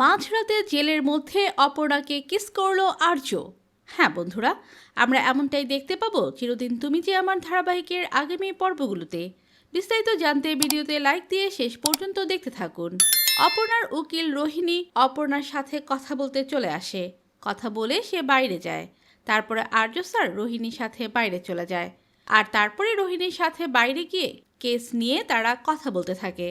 মাঝরাতে জেলের মধ্যে অপর্ণাকে কিস করল আর্য। হ্যাঁ বন্ধুরা, আমরা এমনটাই দেখতে পাবো চিরদিন তুমি যে আমার ধারাবাহিকের আগামী পর্বগুলোতে। বিস্তারিত জানতে ভিডিওতে লাইক দিয়ে শেষ পর্যন্ত দেখতে থাকুন। অপর্ণার উকিল রোহিণী অপর্ণার সাথে কথা বলতে চলে আসে। কথা বলে সে বাইরে যায়। তারপরে আর্য স্যার রোহিণীর সাথে বাইরে চলে যায়। আর তারপরে রোহিণীর সাথে বাইরে গিয়ে কেস নিয়ে তারা কথা বলতে থাকে।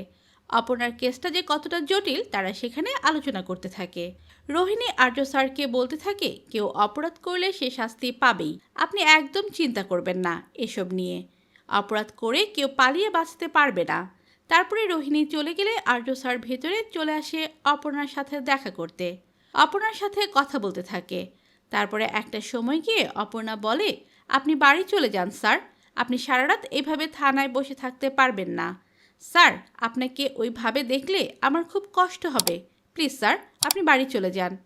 অপর্ণার কেসটা যে কতটা জটিল, তারা সেখানে আলোচনা করতে থাকে। রোহিণী আর্য স্যারকে বলতে থাকে, কেউ অপরাধ করলে সে শাস্তি পাবেই। আপনি একদম চিন্তা করবেন না এসব নিয়ে। অপরাধ করে কেউ পালিয়ে বাঁচতে পারবে না। তারপরে রোহিণী চলে গেলে আর্য স্যার ভেতরে চলে আসে অপর্ণার সাথে দেখা করতে। অপর্ণার সাথে কথা বলতে থাকে। তারপরে একটা সময় গিয়ে অপর্ণা বলে, আপনি বাড়ি চলে যান, স্যার। আপনি সারা রাত এইভাবে থানায় বসে থাকতে পারবেন না। স্যার, আপনাকে ওইভাবে দেখলে আমার খুব কষ্ট হবে। প্লিজ, স্যার, আপনি বাড়ি চলে যান।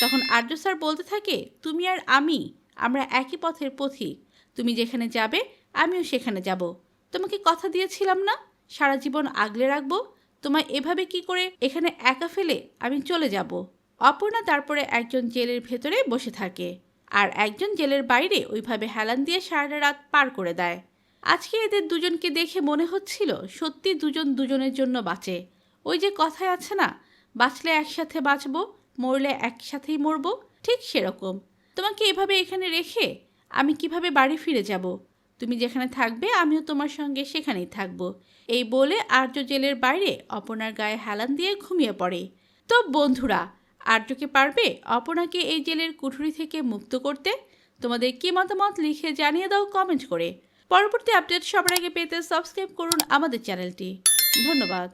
তখন আর্য স্যার বলতে থাকে, তুমি আর আমি, আমরা একই পথের পথিক। তুমি যেখানে যাবে, আমিও সেখানে যাব। তোমাকে কথা দিয়েছিলাম না? সারা জীবন আগলে রাখব? তোমায় এভাবে কি করে এখানে একা ফেলে আমি চলে যাব? অপর্ণা তারপরে একজন জেলের ভেতরে বসে থাকে। আর একজন জেলের বাইরে ওইভাবে হেলান দিয়ে সারাটা রাত পার করে দেয়। আজকে এদের দুজনকে দেখে মনে হচ্ছিল সত্যি দুজন দুজনের জন্য বাঁচে। ওই যে কথায় আছে না, বাঁচলে একসাথে বাঁচবো, মরলে একসাথেই মরবো, ঠিক সেরকম। তোমাকে এভাবে এখানে রেখে আমি কীভাবে বাড়ি ফিরে যাব? তুমি যেখানে থাকবে, আমিও তোমার সঙ্গে সেখানেই থাকব। এই বলে আর্য জেলের বাইরে অপনার গায়ে হেলান দিয়ে ঘুমিয়ে পড়ে। তো বন্ধুরা, আর্যকে পারবে অপনাকে এই জেলের কুঠুরি থেকে মুক্ত করতে? তোমাদের কি মতামত লিখে জানিয়ে দাও কমেন্ট করে। পরবর্তী আপডেট সবার আগে পেতে সাবস্ক্রাইব করুন আমাদের চ্যানেলটি ধন্যবাদ।